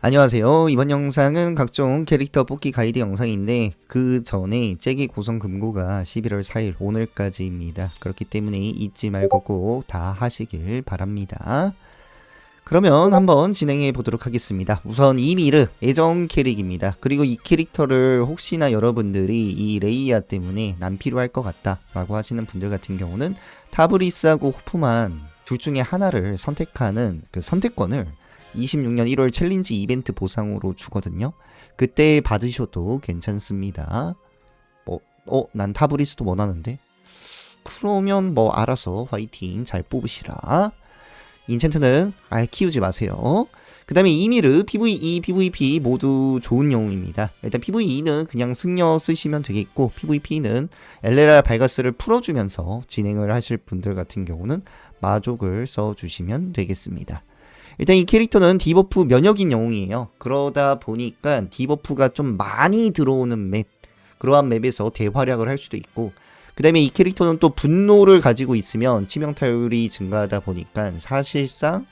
안녕하세요. 이번 영상은 각종 캐릭터 뽑기 가이드 영상인데 그 전에 잭의 고성 금고가 11월 4일 오늘까지입니다. 그렇기 때문에 잊지 말고 꼭 다 하시길 바랍니다. 그러면 한번 진행해 보도록 하겠습니다. 우선 이미르 애정 캐릭입니다. 그리고 이 캐릭터를 혹시나 여러분들이 이 레이아 때문에 난 필요할 것 같다 라고 하시는 분들 같은 경우는 타브리스하고 호프만 둘 중에 하나를 선택하는 그 선택권을 26년 1월 챌린지 이벤트 보상으로 주거든요. 그때 받으셔도 괜찮습니다. 뭐, 어, 난 타브리스도 원하는데. 그러면 뭐 알아서 화이팅 잘 뽑으시라. 인챈트는 아예 키우지 마세요. 그 다음에 이미르, PVE, PVP 모두 좋은 영웅입니다. 일단 PVE는 그냥 승려 쓰시면 되겠고 PVP는 LLR 발가스를 풀어주면서 진행을 하실 분들 같은 경우는 마족을 써주시면 되겠습니다. 일단 이 캐릭터는 디버프 면역인 영웅이에요. 그러다 보니까 디버프가 좀 많이 들어오는 맵, 그러한 맵에서 대활약을 할 수도 있고, 그 다음에 이 캐릭터는 또 분노를 가지고 있으면 치명타율이 증가하다 보니까 사실상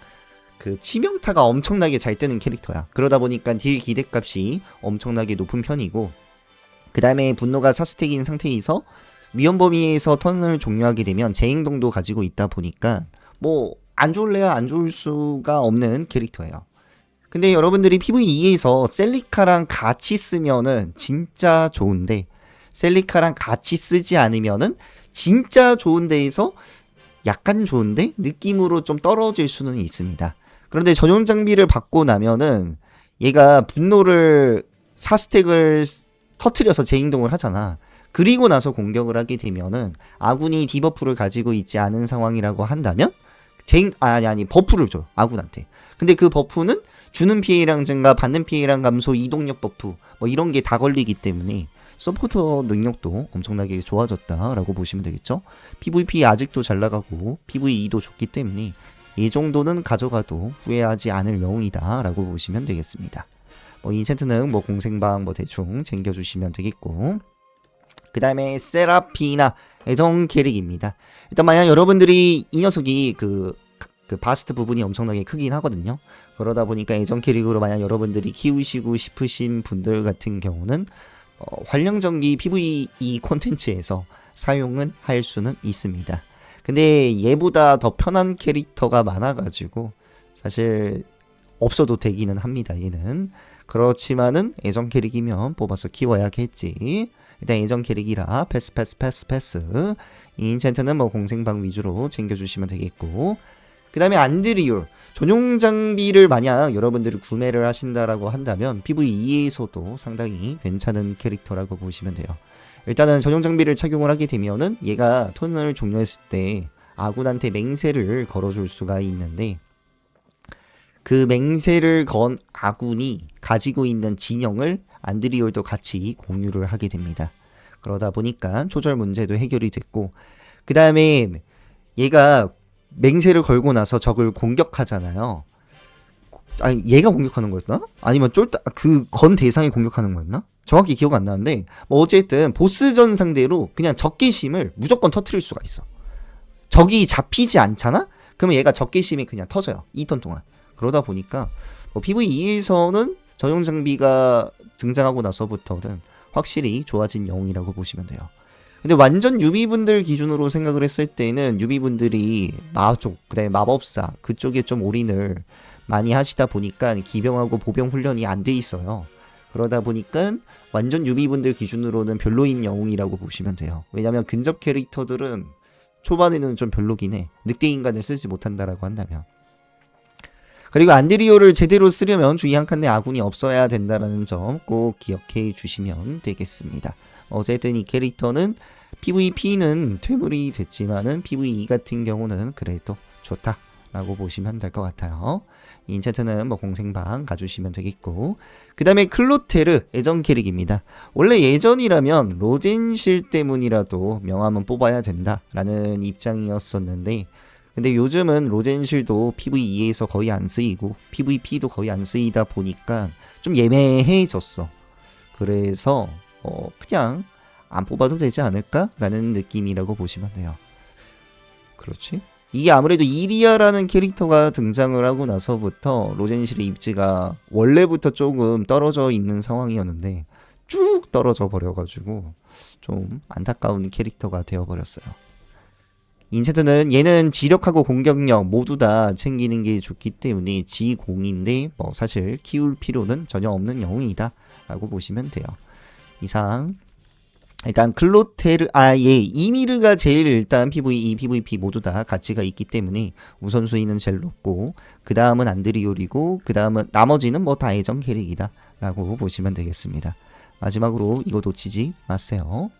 그 치명타가 엄청나게 잘 뜨는 캐릭터야. 그러다 보니까 딜 기대값이 엄청나게 높은 편이고, 그 다음에 분노가 4스택인 상태에서 위험 범위에서 턴을 종료하게 되면 재행동도 가지고 있다 보니까 뭐 안 좋을래야 안 좋을 수가 없는 캐릭터예요. 근데 여러분들이 PVE에서 셀리카랑 같이 쓰면은 진짜 좋은데 셀리카랑 같이 쓰지 않으면은 진짜 좋은 데에서 약간 좋은데 느낌으로 좀 떨어질 수는 있습니다. 그런데 전용 장비를 받고 나면은 얘가 분노를 4스택을 터트려서 재행동을 하잖아. 그리고 나서 공격을 하게 되면은 아군이 디버프를 가지고 있지 않은 상황이라고 한다면 제인 아니 아니 버프를 줘 아군한테. 근데 그 버프는 주는 피해량 증가, 받는 피해량 감소, 이동력 버프 뭐 이런 게 다 걸리기 때문에 서포터 능력도 엄청나게 좋아졌다라고 보시면 되겠죠. PVP 아직도 잘 나가고 PVE도 좋기 때문에 이 정도는 가져가도 후회하지 않을 영웅이다라고 보시면 되겠습니다. 뭐 인챈트는 뭐 공생방 뭐 대충 챙겨주시면 되겠고 그 다음에 세라피나 애정 캐릭입니다. 일단 만약 여러분들이 이 녀석이 그, 그 바스트 부분이 엄청나게 크긴 하거든요. 그러다 보니까 애정 캐릭으로 만약 여러분들이 키우시고 싶으신 분들 같은 경우는 어, 활령전기 PVE 콘텐츠에서 사용은 할 수는 있습니다. 근데 얘보다 더 편한 캐릭터가 많아가지고 사실 없어도 되기는 합니다. 얘는 그렇지만은 애정 캐릭이면 뽑아서 키워야겠지. 일단 예전 캐릭이라 패스 패스 패스 패스. 인챈트는 뭐 공생방 위주로 챙겨주시면 되겠고. 그 다음에 안드리올 전용 장비를 만약 여러분들이 구매를 하신다라고 한다면 PVE에서도 상당히 괜찮은 캐릭터라고 보시면 돼요. 일단은 전용 장비를 착용을 하게 되면은 얘가 턴을 종료했을 때 아군한테 맹세를 걸어줄 수가 있는데 그 맹세를 건 아군이 가지고 있는 진영을 안드리올도 같이 공유를 하게 됩니다. 그러다 보니까 조절 문제도 해결이 됐고 그 다음에 얘가 맹세를 걸고 나서 적을 공격하잖아요. 아니 얘가 공격하는 거였나? 아니면 쫄딱 그건 대상이 공격하는 거였나? 정확히 기억 안 나는데 뭐 어쨌든 보스전 상대로 그냥 적개심을 무조건 터트릴 수가 있어. 적이 잡히지 않잖아? 그러면 얘가 적개심이 그냥 터져요. 2턴 동안. 그러다 보니까 뭐 PVE에서는 전용 장비가 등장하고 나서부터는 확실히 좋아진 영웅이라고 보시면 돼요. 근데 완전 유비분들 기준으로 생각을 했을 때는 유비분들이 마족, 그다음에 마법사 그쪽에 좀 올인을 많이 하시다 보니까 기병하고 보병 훈련이 안 돼 있어요. 그러다 보니까 완전 유비분들 기준으로는 별로인 영웅이라고 보시면 돼요. 왜냐면 근접 캐릭터들은 초반에는 좀 별로긴 해. 늑대 인간을 쓰지 못한다라고 한다면. 그리고 안드리오를 제대로 쓰려면 주의 한 칸내 아군이 없어야 된다는 점 꼭 기억해 주시면 되겠습니다. 어쨌든 이 캐릭터는 PVP는 퇴물이 됐지만은 PVE 같은 경우는 그래도 좋다. 라고 보시면 될 것 같아요. 인체트는 뭐 공생방 가주시면 되겠고 그 다음에 클로테르 예전 캐릭입니다. 원래 예전이라면 로젠실 때문이라도 명함은 뽑아야 된다라는 입장이었었는데 근데 요즘은 로젠실도 PVE에서 거의 안 쓰이고 PVP도 거의 안 쓰이다 보니까 좀 예매해졌어. 그래서 어 그냥 안 뽑아도 되지 않을까라는 느낌이라고 보시면 돼요. 그렇지? 이게 아무래도 이리아라는 캐릭터가 등장을 하고 나서부터 로젠실의 입지가 원래부터 조금 떨어져 있는 상황이었는데 쭉 떨어져 버려가지고 좀 안타까운 캐릭터가 되어버렸어요. 인체드는 얘는 지력하고 공격력 모두 다 챙기는 게 좋기 때문에 G0인데 뭐 사실 키울 필요는 전혀 없는 영웅이다 라고 보시면 돼요. 이상 일단 클로테르 아예 이미르가 제일 일단 PVE, PVP 모두 다 가치가 있기 때문에 우선순위는 제일 높고 그 다음은 안드리올이고 그 다음은 나머지는 뭐 다 예전 캐릭이다 라고 보시면 되겠습니다. 마지막으로 이거 놓치지 마세요.